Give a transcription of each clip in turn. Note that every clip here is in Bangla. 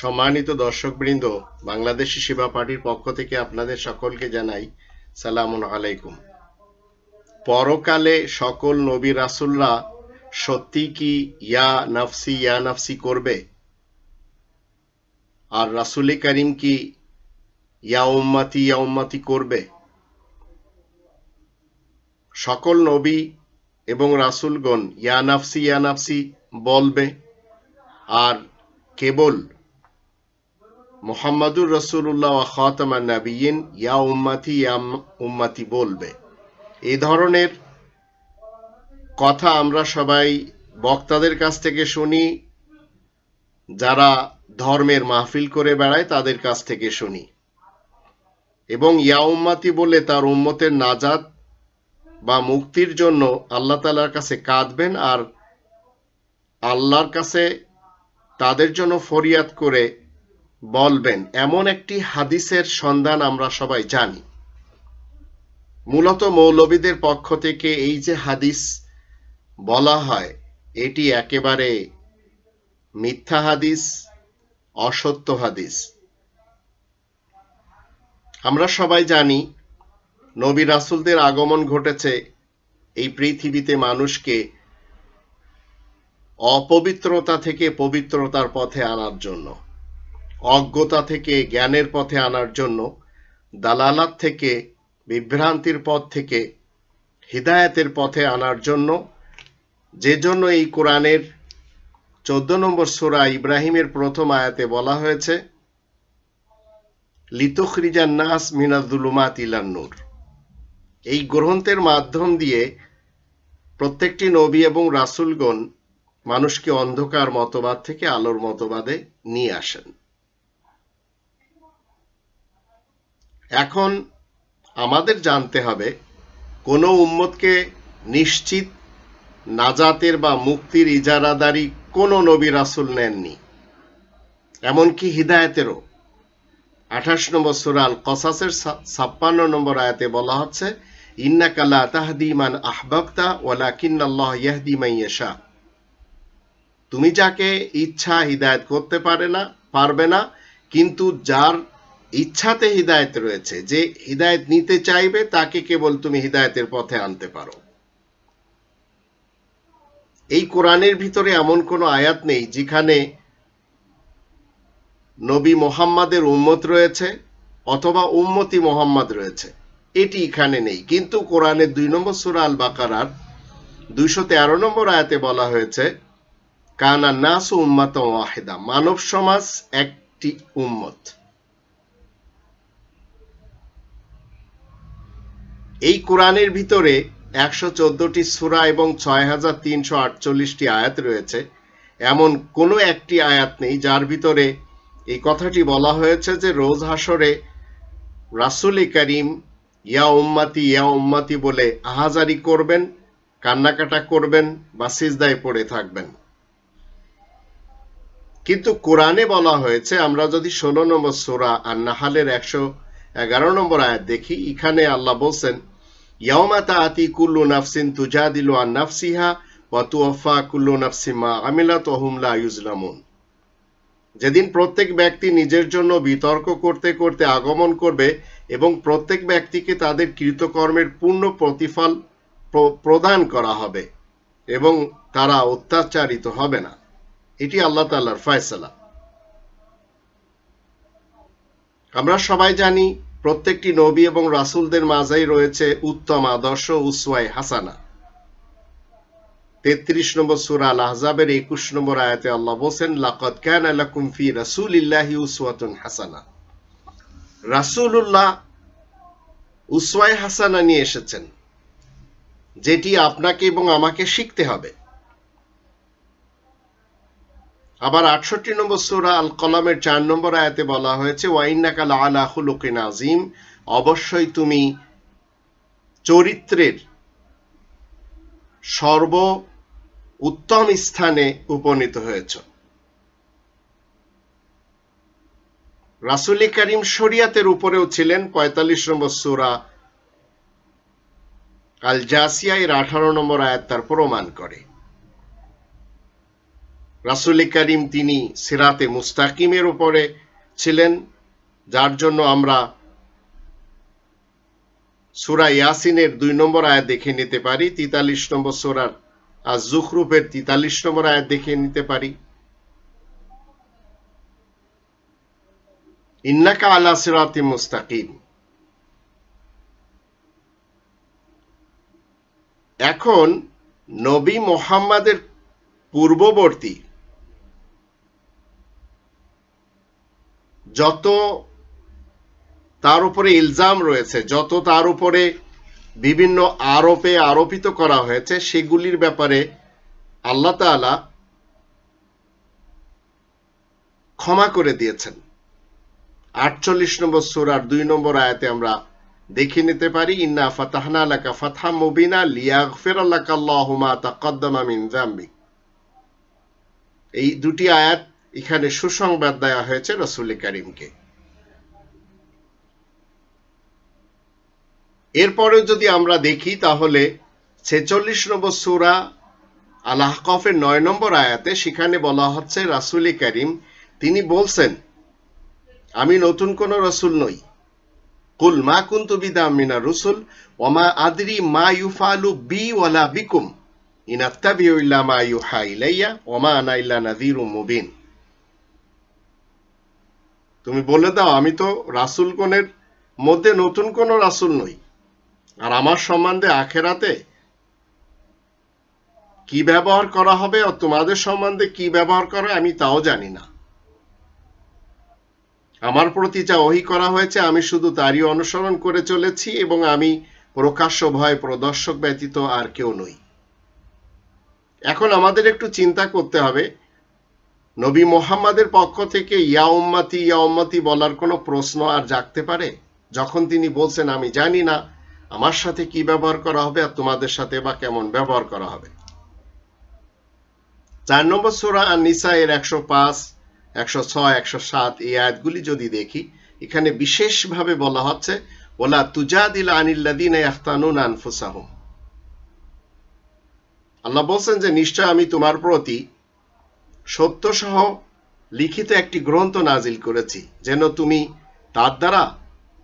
সম্মানিত দর্শকবৃন্দ, বাংলাদেশি সেবা পার্টির পক্ষ থেকে আপনাদের সকলকে জানাই সালাম আলাইকুম। পরকালে সকল নবী রাসুলরা সত্যি কি ইয়া নাফসি ইয়া নাফসি করবে? আর রাসুল করিম কি ইয়া উম্মাতি ইয়া উম্মাতি করবে? সকল নবী এবং রাসুলগণ ইয়া নাফসি ইয়া নাফসি বলবে, আর কেবল মোহাম্মদুর রসুল্লাহ খাতামা নাবিয়িন ইয়া উম্মাতি ইয়া উম্মাতি বলবে। এই ধরনের কথা আমরা সবাই বক্তাদের কাছ থেকে শুনি, যারা ধর্মের মাহফিল করে বেড়ায় তাদের কাছ থেকে শুনি। এবং ইয়া উম্মাতি বলে তার উম্মতের নাজাত বা মুক্তির জন্য আল্লাহ তালার কাছে কাঁদবেন আর আল্লাহর কাছে তাদের জন্য ফরিয়াদ করে বলবেন, এমন একটি হাদিসের সন্ধান আমরা সবাই জানি। মূলত মৌলবীদের পক্ষ থেকে এই যে হাদিস বলা হয়, এটি একেবারে মিথ্যা হাদিস, অসত্য হাদিস। আমরা সবাই জানি, নবী রাসুলদের আগমন ঘটেছে, এই পৃথিবীতে মানুষকে অপবিত্রতা থেকে পবিত্রতার পথে আনার জন্য। অজ্ঞতা থেকে জ্ঞানের পথে আনার জন্য, দালালাত থেকে, বিভ্রান্তির পথ থেকে, হৃদায়তের পথে আনার জন্য, যে জন্য এই কোরআনের চোদ্দ নম্বর সুরা ইব্রাহিমের প্রথম আয়াতে বলা হয়েছে লিতুখরিজান নাস মিনাজুলুমাত ইলান্নুর এই গ্রন্থের মাধ্যম দিয়ে প্রত্যেকটি নবী এবং রাসুলগণ মানুষকে অন্ধকার মতবাদ থেকে আলোর মতবাদে নিয়ে আসেন। এখন আমাদের জানতে হবে, কোনো উম্মতকে নিশ্চিত নাজাতের বা মুক্তির ইজারাদারি কোনো নবী রাসুল নেননি। এমনকি হিদায়তেরও। আঠাশ নম্বর সুরাল কসাসের ছাপ্পান্ন নম্বর আয়াতে বলা হচ্ছে ইন্নাকাল্লা তাহদি মান আহবাক্তা ওয়ালাকিন্নাল্লাহ ইয়াহদি মাইয়াশা তুমি যাকে ইচ্ছা হিদায়ত করতে পারে না, পারবে না, কিন্তু যার ইচ্ছাতে হিদায়ত রয়েছে। যে হিদায়ত নিতে চাইবে, তাকে কেবল তুমি হিদায়তের পথে আনতে পারো। এই কোরআনের ভিতরে এমন কোনো আয়াত নেই যেখানে নবী মোহাম্মদের উম্মত রয়েছে অথবা উম্মতি মোহাম্মদ রয়েছে। এটি এখানে নেই। কিন্তু কোরআনের দুই নম্বর সুরা আল বাকারার দুইশো তেরো নম্বর আয়াতে বলা হয়েছে, কানা নাস উম্মাত ওয়াহেদা। মানব সমাজ একটি উম্মত। এই কোরআনের ভিতরে একশো চোদ্দটি সুরা এবং ছয় হাজার তিনশো আটচল্লিশটি আয়াত রয়েছে। এমন কোনো একটি আয়াত নেই যার ভিতরে এই কথাটি বলা হয়েছে যে রোজ হাসরে রাসুল করিম ইয়া উম্মাতি ইয়া উম্মাতি বলে আহাজারি করবেন, কান্নাকাটা করবেন বা সিজদায় পড়ে থাকবেন। কিন্তু কোরআনে বলা হয়েছে, আমরা যদি ষোলো নম্বর সোরা আর নাহালের একশো এগারো নম্বর আয়াত, দেখি এখানে আল্লাহ বলছেন ইয়ামাতা আতি কুল্লু নাফসিন তুজাদিলু আন নাফসিহা ওয়া তুওয়াফা কুল্লু নাফসি মা আমিলাত ওয়া হুম লা ইউজলামুন। যেদিন প্রত্যেক ব্যক্তি নিজের জন্য বিতর্ক করতে করতে আগমন করবে এবং প্রত্যেক ব্যক্তিকে তাদের কৃতকর্মের পূর্ণ প্রতিফল প্রদান করা হবে এবং তারা অত্যাচারিত হবে না। এটি আল্লাহ তাল্লাহর ফয়সালা। আমরা সবাই জানি প্রত্যেকটি নবী এবং রাসুলদের মাঝেই রয়েছে উত্তম আদর্শ উসওয়াই হাসানা। তেত্রিশ নম্বর সুরা আল আহজাবের একুশ নম্বর আয়াতে আল্লাহ বলছেন লাকত কান আলাকুম ফি রাসূলিল্লাহি উসওয়াতুন হাসানা। রাসূলুল্লাহ উসওয়াই হাসানা নিয়ে এসেছেন, যেটি আপনাকে এবং আমাকে শিখতে হবে। আবার আটষট্টি নম্বর সুরা আল কলামের চার নম্বর আয়াতে বলা হয়েছে ওয়াইন্নাকাল আলা হুলুকিন আজিম অবশ্যই তুমি চরিত্রের সর্ব উত্তম স্থানে উপনীত হয়েছ। রাসুলি করিম শরিয়াতের উপরেও ছিলেন, পঁয়তাল্লিশ নম্বর সুরা আল জাসিয়া এর আঠারো নম্বর আয়াত তার প্রমাণ করে। রাসুল করিম তিনি সিরাতে মুস্তাকিমের উপরে ছিলেন, যার জন্য আমরা সুরা ইয়াসিনের দুই নম্বর আয়াত দেখে নিতে পারি, তিতাল্লিশ নম্বর সুরার আর জুখরুফের তিতাল্লিশ নম্বর আয়াত দেখে নিতে পারি। ইন্নাকা আলা সিরাতি মুস্তাকিম। এখন নবী মোহাম্মদের পূর্ববর্তী যত তার উপরে ইলজাম রয়েছে, যত তার উপরে বিভিন্ন আরোপে আরোপিত করা হয়েছে, সেগুলির ব্যাপারে আল্লাহ তাআলা ক্ষমা করে দিয়েছেন। আটচল্লিশ নম্বর সুরার দুই নম্বর আয়াতে আমরা দেখে নিতে পারি, ইন্না ফাতাহনা লাকা ফাতহা মুবিনা লিয়াগফির আল্লাহু তাকদ্দামা মিন যামবিক। এই দুটি আয়াত এখানে সুসংবাদ দেওয়া হয়েছে রসুল করিমকে। এরপরে যদি আমরা দেখি, তাহলে ছেচল্লিশ নম্বর সুরা আল আহকফের নয় নম্বর আয়াতে সেখানে বলা হচ্ছে, রাসুল করিম, তিনি বলছেন, আমি নতুন কোন রসুল নই। কুল মা কুন্তু বিদাম মিনা রসুল ওমা আদরি মা ইউফালু বি ওয়ালা বিকুম। ইনাত্তাবিউ ইল্লা মা ইউহা ইলাইয়া ওমা আনা ইল্লা নাযীরুম মুবিন। তুমি বলে দাও, আমি তো রাসূল কোনের মধ্যে নতুন কোন রাসূল নই। আর আমার সম্বন্ধে আখেরাতে কি ব্যবহার করা হবে আর তোমাদের সম্বন্ধে কি ব্যবহার করে আমি তাও জানি না। আমার প্রতি যা ওহি করা হয়েছে, আমি শুধু তারই অনুসরণ করে চলেছি এবং আমি প্রকাশ্য ভয় প্রদর্শক ব্যতীত আর কেউ নই। এখন আমাদের একটু চিন্তা করতে হবে নবী মোহাম্মদের পক্ষ থেকে ইয়া উম্মাতি ইয়া উম্মাতি বলার কোনো প্রশ্ন আর জাগতে পারে? যখন তিনি বলছেন, আমি জানি না, আমার সাথে কি ব্যবহার করা হবে আর তোমাদের সাথে বা কেমন ব্যবহার করা হবে? চার নম্বর সুরা আর নিসা এর একশো পাঁচ, একশো ছয়, একশো সাত এই আয়াতগুলি যদি দেখি, এখানে বিশেষভাবে বলা হচ্ছে, ওলা তুজাদিল আনিল্লাদিন ইয়াখতানুন আনফুসাহুম। আল্লাহ বলছেন যে, নিশ্চয় আমি তোমার প্রতি সত্য সহ লিখিত একটি গ্রন্থ নাজিল করেছি, যেন তুমি তার দ্বারা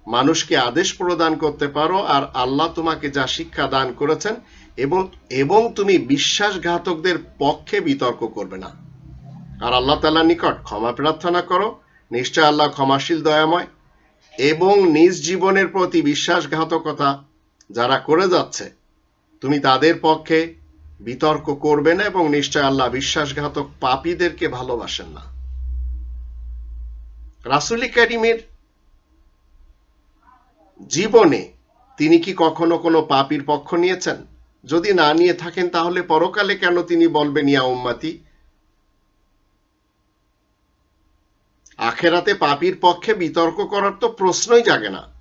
মানুষকে আদেশ প্রদান করতে পারো আর আল্লাহ তোমাকে যা শিক্ষা দান করেছেন এবং এবং তুমি বিশ্বাসঘাতকদের পক্ষে বিতর্ক করবে না। আর আল্লাহ তালার নিকট ক্ষমা প্রার্থনা করো, নিশ্চয় আল্লাহ ক্ষমাশীল, দয়াময়, এবং নিজ জীবনের প্রতি বিশ্বাসঘাতকতা যারা করে যাচ্ছে, তুমি তাদের পক্ষে বিতর্ক করবে না এবং নিশ্চয় আল্লাহ বিশ্বাসঘাতক পাপীদেরকে ভালোবাসেন না। রাসুল করিমের জীবনে তিনি কি কখনো কোনো পাপির পক্ষ নিয়েছেন? যদি না নিয়ে থাকেন, তাহলে পরকালে কেন তিনি বলবেন, ইয়া উম্মাতি আখেরাতে পাপির পক্ষে বিতর্ক করার তো প্রশ্নই জাগে না।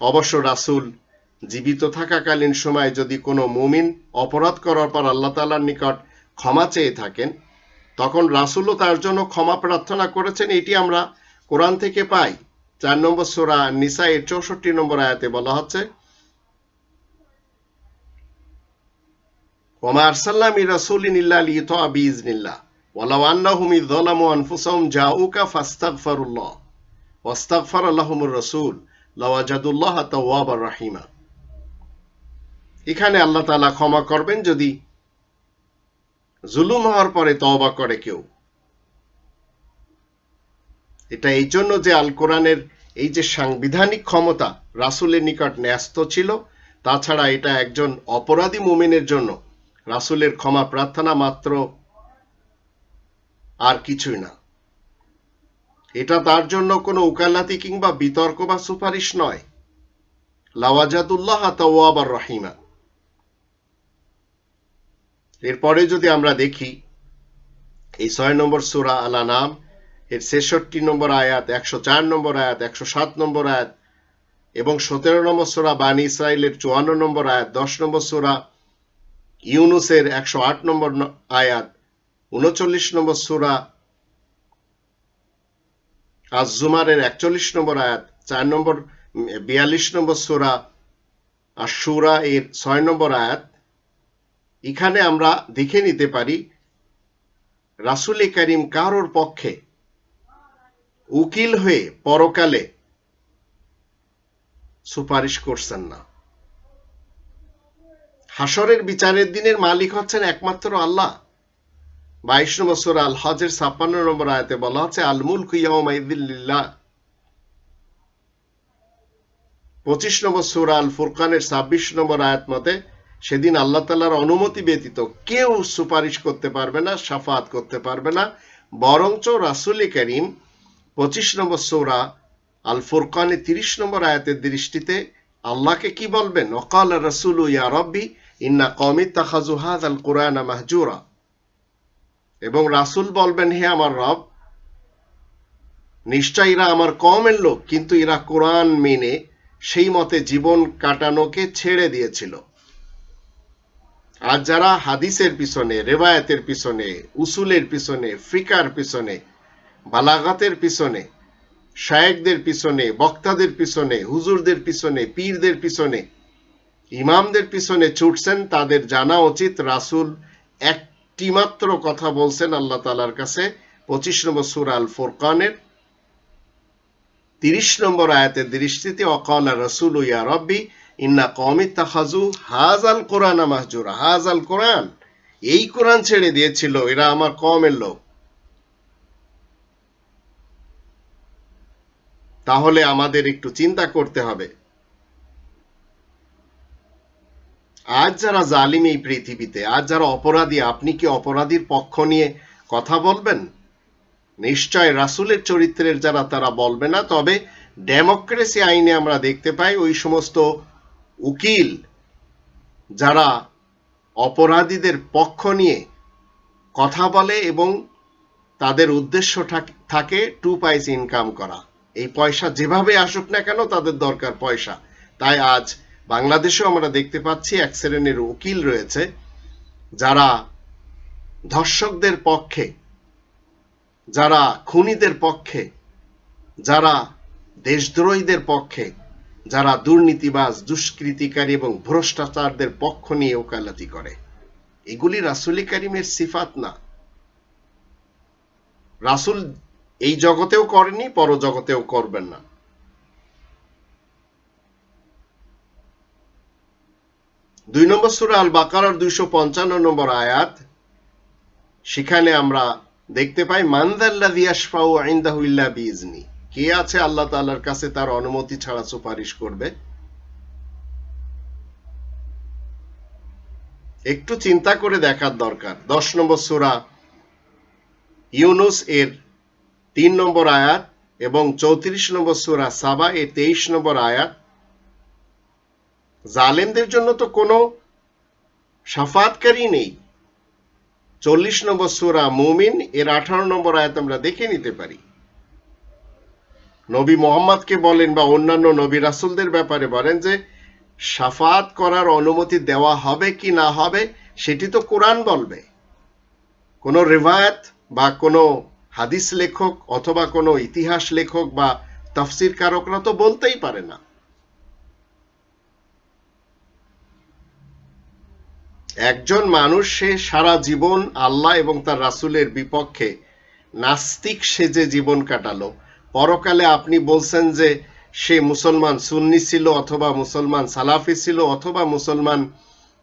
অবশ্য রাসুল জীবিত থাকাকালীন সময় যদি কোনো মুমিন অপরাধ করার পর আল্লাহ তালার নিকট ক্ষমা চেয়ে থাকেন, তখন রাসুলও তার জন্য ক্ষমা প্রার্থনা করেছেন, এটি আমরা কোরআন থেকে পাই। চার নম্বর সোরা নিসা এর চৌষট্টি নম্বর আয়াতে বলা হচ্ছে, ওমা রাহিমা। এখানে আল্লাহ তালা ক্ষমা করবেন যদি জুলুম হওয়ার পরে তওবা করে কেউ। এটা এই জন্য যে আল কোরআনের এই যে সাংবিধানিক ক্ষমতা রাসুলের নিকট ন্যস্ত ছিল, তাছাড়া এটা একজন অপরাধী মুমিনের জন্য রাসুলের ক্ষমা প্রার্থনা মাত্র আর কিছুই না। এটা তার জন্য কোনো উকালাতি কিংবা বিতর্ক বা সুপারিশ নয়। লাওয়াজাদুল্লাহ তাওয়াবার রহিমা। এরপরে যদি আমরা দেখি, এই ছয় নম্বর সুরা আলা নাম এর ছেষট্টি নম্বর আয়াত, একশো চার নম্বর আয়াত, একশো সাত নম্বর আয়াত, এবং সতেরো নম্বর সোরা বানি ইসরায়েলের চুয়ান্ন নম্বর আয়াত, দশ নম্বর সোরা ইউনুসের একশো আট নম্বর আয়াত, উনচল্লিশ নম্বর সুরা আজুমারের একচল্লিশ নম্বর আয়াত, চার নম্বর বিয়াল্লিশ নম্বর সুরা আর সুরা এর ছয় নম্বর আয়াত এখানে আমরা দেখে নিতে পারি, রাসুল করিম কারোর পক্ষে উকিল হয়ে পরকালে সুপারিশ করছেন না। হাসরের বিচারের দিনের মালিক হচ্ছেন একমাত্র আল্লাহ। বাইশ নম্বর সুর আল হজের ছাপ্পান্ন নম্বর আয়তে বলা হচ্ছে আল মুলক পঁচিশ নম্বর সুর আল ফুরকানের ছাব্বিশ নম্বর আয়াত মতে সেদিন আল্লাহ তালার অনুমতি ব্যতীত কেউ সুপারিশ করতে পারবে না, সাফাত করতে পারবে না। বরঞ্চ রাসুলি করিম পঁচিশ নম্বর সৌরা আল ফুরকানে তিরিশ নম্বর আয়াতের দৃষ্টিতে আল্লাহকে কি বলবেন? অকাল রসুল ইয়া রব্বি, ইন্না কমিত তাহাজুহাদ আল কোরআন মাহজুরা। এবং রাসুল বলবেন, হে আমার রব, নিশ্চয় এরা আমার কমের লোক, কিন্তু এরা কোরআন মেনে সেই মতে জীবন কাটানোকে ছেড়ে দিয়েছিল। আর যারা হাদিসের পিছনে রেবায়াতের পিছনে, উসুলের পিছনে, ফিকার পিছনে, বালাগাতের পিছনে শায়েকদের পিছনে, বক্তাদের পিছনে, হুজুরদের পিছনে, পীরদের পিছনে, ইমামদের পিছনে ছুটছেন, তাদের জানা উচিত রাসুল একটি মাত্র কথা বলছেন আল্লাহ তালার কাছে। পঁচিশ নম্বর সুর আল ফোরকানের তিরিশ নম্বর আয়াতের দৃষ্টিতে অকাল রসুল ইয়া রব্বি ইন্না কমিত তাহাজু হাজ আল কোরআন মাহজুরা হাজ আল কোরআন, এই কোরআন ছেড়ে দিয়েছিল এরা আমার কমের লোক। তাহলে আমাদের একটু চিন্তা করতে হবে। আজ যারা জালিম এই পৃথিবীতে, আজ যারা অপরাধী, আপনি কি অপরাধীর পক্ষ নিয়ে কথা বলবেন? নিশ্চয় রাসুলের চরিত্রের যারা, তারা বলবে না। তবে ডেমোক্রেসি আইনে আমরা দেখতে পাই ওই সমস্ত উকিল যারা অপরাধীদের পক্ষ নিয়ে কথা বলে এবং তাদের উদ্দেশ্য থাকে টু পাইস ইনকাম করা। এই পয়সা যেভাবে আসুক না কেন তাদের দরকার পয়সা। তাই আজ বাংলাদেশেও আমরা দেখতে পাচ্ছি এক শ্রেণির উকিল রয়েছে যারা ধর্ষকদের পক্ষে, যারা খুনিদের পক্ষে, যারা দেশদ্রোহীদের পক্ষে যারা দুর্নীতিবাজ, দুষ্কৃতিকারী এবং ভ্রষ্টাচারদের পক্ষ নিয়ে ওকালতি করে। এগুলি রাসুলি কারিমের সিফাত না। রাসুল এই জগতেও করেনি পর জগতেও করবেন না। দুই নম্বর সুরা আল বাকারার দুইশো পঞ্চান্ন নম্বর আয়াত, সেখানে আমরা দেখতে পাই মানদাল্লাদিয়াসফাউ আইন্দাহু ইল্লা বিজনি কে আছে আল্লাহ তাআলার কাছে তার অনুমতি ছাড়া সুপারিশ করবে? একটু চিন্তা করে দেখার দরকার। দশ নম্বর সুরা ইউনুস এর তিন নম্বর আয়াত এবং চৌত্রিশ নম্বর সুরা সাবা এর তেইশ নম্বর আয়াত। জালেমদের জন্য তো কোনো সাফাতকারী নেই। চল্লিশ নম্বর সুরা মুমিন এর আঠারো নম্বর আয়াত আমরা দেখে নিতে পারি। নবী মোহাম্মদকে বলেন বা অন্যান্য নবী রাসুলদের ব্যাপারে বলেন যে, সাফাত করার অনুমতি দেওয়া হবে কি না হবে, সেটি তো কোরআন বলবে। কোনো রেভায়াত বা কোনো হাদিস লেখক অথবা কোনো ইতিহাস লেখক বা তফসির কারকরা তো বলতেই পারে না। একজন মানুষ, সে সারা জীবন আল্লাহ এবং তার রাসুলের বিপক্ষে নাস্তিক সেজে জীবন কাটালো। পরকালে আপনি বলছেন যে সে মুসলমান সুন্নি ছিল অথবা মুসলমান সালাফি ছিল অথবা মুসলমান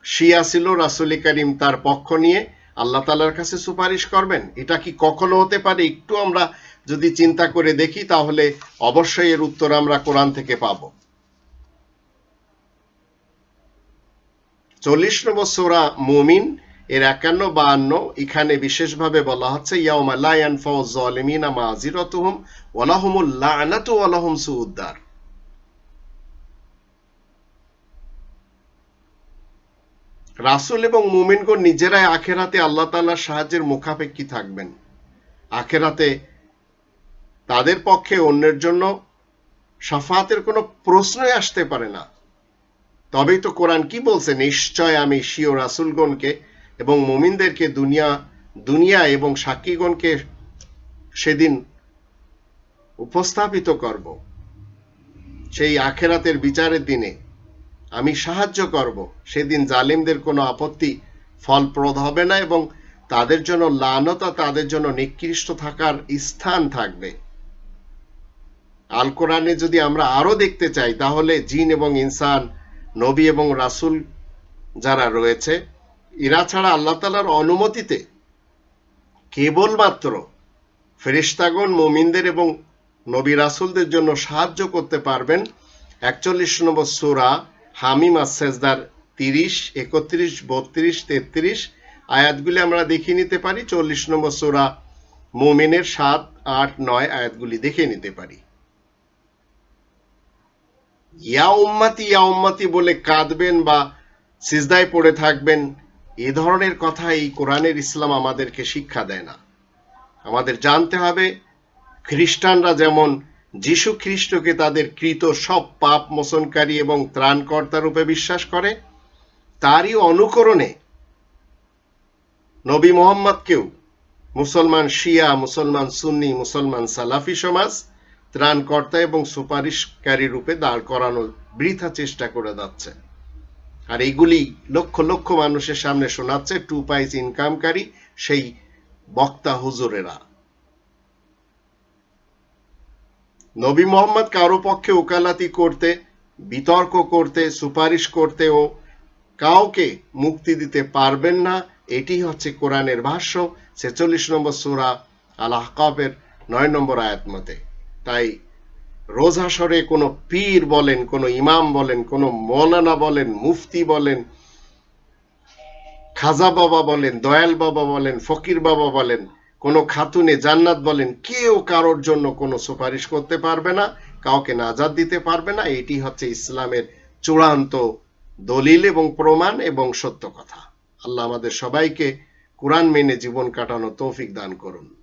শিয়া ছিল, রাসুল করিম তার পক্ষ নিয়ে আল্লাহ তালার কাছে সুপারিশ করবেন। এটা কি কখনো হতে পারে? একটু আমরা যদি চিন্তা করে দেখি তাহলে অবশ্যই এর উত্তর আমরা কোরআন থেকে পাব। চল্লিশ নম্বর সোরা মুমিন এর একান্ন বাহান্ন, এখানে বিশেষভাবে বলা হচ্ছে রাসূল এবং মুমিনগণ নিজেরাই আখেরাতে আল্লাহ তাআলার সাহায্যের মুখাপেক্ষী থাকবেন। আখেরাতে তাদের পক্ষে অন্যের জন্য সাফাতের কোনো প্রশ্নই আসতে পারে না। তবেই তো কোরআন কি বলছে? নিশ্চয় আমি শিও রাসুলগণকে এবং মুমিনদেরকে দুনিয়া দুনিয়া এবং সাক্ষীগণকে সেদিন উপস্থাপিত করব। সেই আখেরাতের বিচারের দিনে আমি সাহায্য করব। সেদিন জালিমদের কোনো আপত্তি ফলপ্রদ হবে না এবং তাদের জন্য লানতা তাদের জন্য নিকৃষ্ট থাকার স্থান থাকবে। আল কোরআনে যদি আমরা আরও দেখতে চাই, তাহলে জিন এবং ইনসান, নবী এবং রাসূল যারা রয়েছে এরা ছাড়া আল্লাহ তালার অনুমতিতে কেবলমাত্র ফেরিস্তাগণ মুমিনদের এবং নবী রাসূলদের জন্য সাহায্য করতে পারবেন। একচল্লিশ নম্বর সুরা হামিম সেজদার তিরিশ, একত্রিশ, বত্রিশ, তেত্রিশ আয়াতগুলি আমরা দেখে নিতে পারি। চল্লিশ নম্বর সুরা মুমিনের সাত, আট, নয় আয়াতগুলি দেখে নিতে পারি। ইয়া উম্মাতি ইয়া উম্মাতি বলে কাঁদবেন বা সিজদায় পড়ে থাকবেন। এ ধরনের কথা এই কোরআনের ইসলাম আমাদেরকে শিক্ষা দেয় না। আমাদের জানতে হবে, খ্রিস্টানরা যেমন যীশু খ্রিস্টকে তাদের কৃত সব পাপ মোচনকারী এবং ত্রাণকর্তা রূপে বিশ্বাস করে, তারই অনুকরণে নবী মোহাম্মদকেও মুসলমান শিয়া, মুসলমান সুন্নি, মুসলমান সালাফি সমাজ ত্রাণকর্তা এবং সুপারিশকারী রূপে দাঁড় করানোর বৃথা চেষ্টা করে যাচ্ছে। আর এইগুলি লক্ষ লক্ষ মানুষের সামনে শোনাচ্ছে টু পাইস ইনকামকারী সেই বক্তা হুজুরেরা। নবী মোহাম্মদ কারও পক্ষে ওকালাতি করতে, বিতর্ক করতে, সুপারিশ করতে ও কাউকে মুক্তি দিতে পারবেন না, এটি হচ্ছে কোরআনের ভাষ্য, ছেচল্লিশ নম্বর সুরা আল আহকাবের নয় নম্বর আয়াত মতে। তাই রোজ হাসরে কোনো পীর বলেন, কোনো ইমাম বলেন, কোনো মৌলানা বলেন, মুফতি বলেন, খাজা বাবা বলেন, দয়াল বাবা বলেন, ফকির বাবা বলেন, কোনো খাতুনে জান্নাত বলেন, কেউ কারোর জন্য কোনো সুপারিশ করতে পারবে না, কাউকে নাজাদ দিতে পারবে না। এটি হচ্ছে ইসলামের চূড়ান্ত দলিল এবং প্রমাণ এবং সত্য কথা। আল্লাহ আমাদের সবাইকে কোরআন মেনে জীবন কাটানো তৌফিক দান করুন।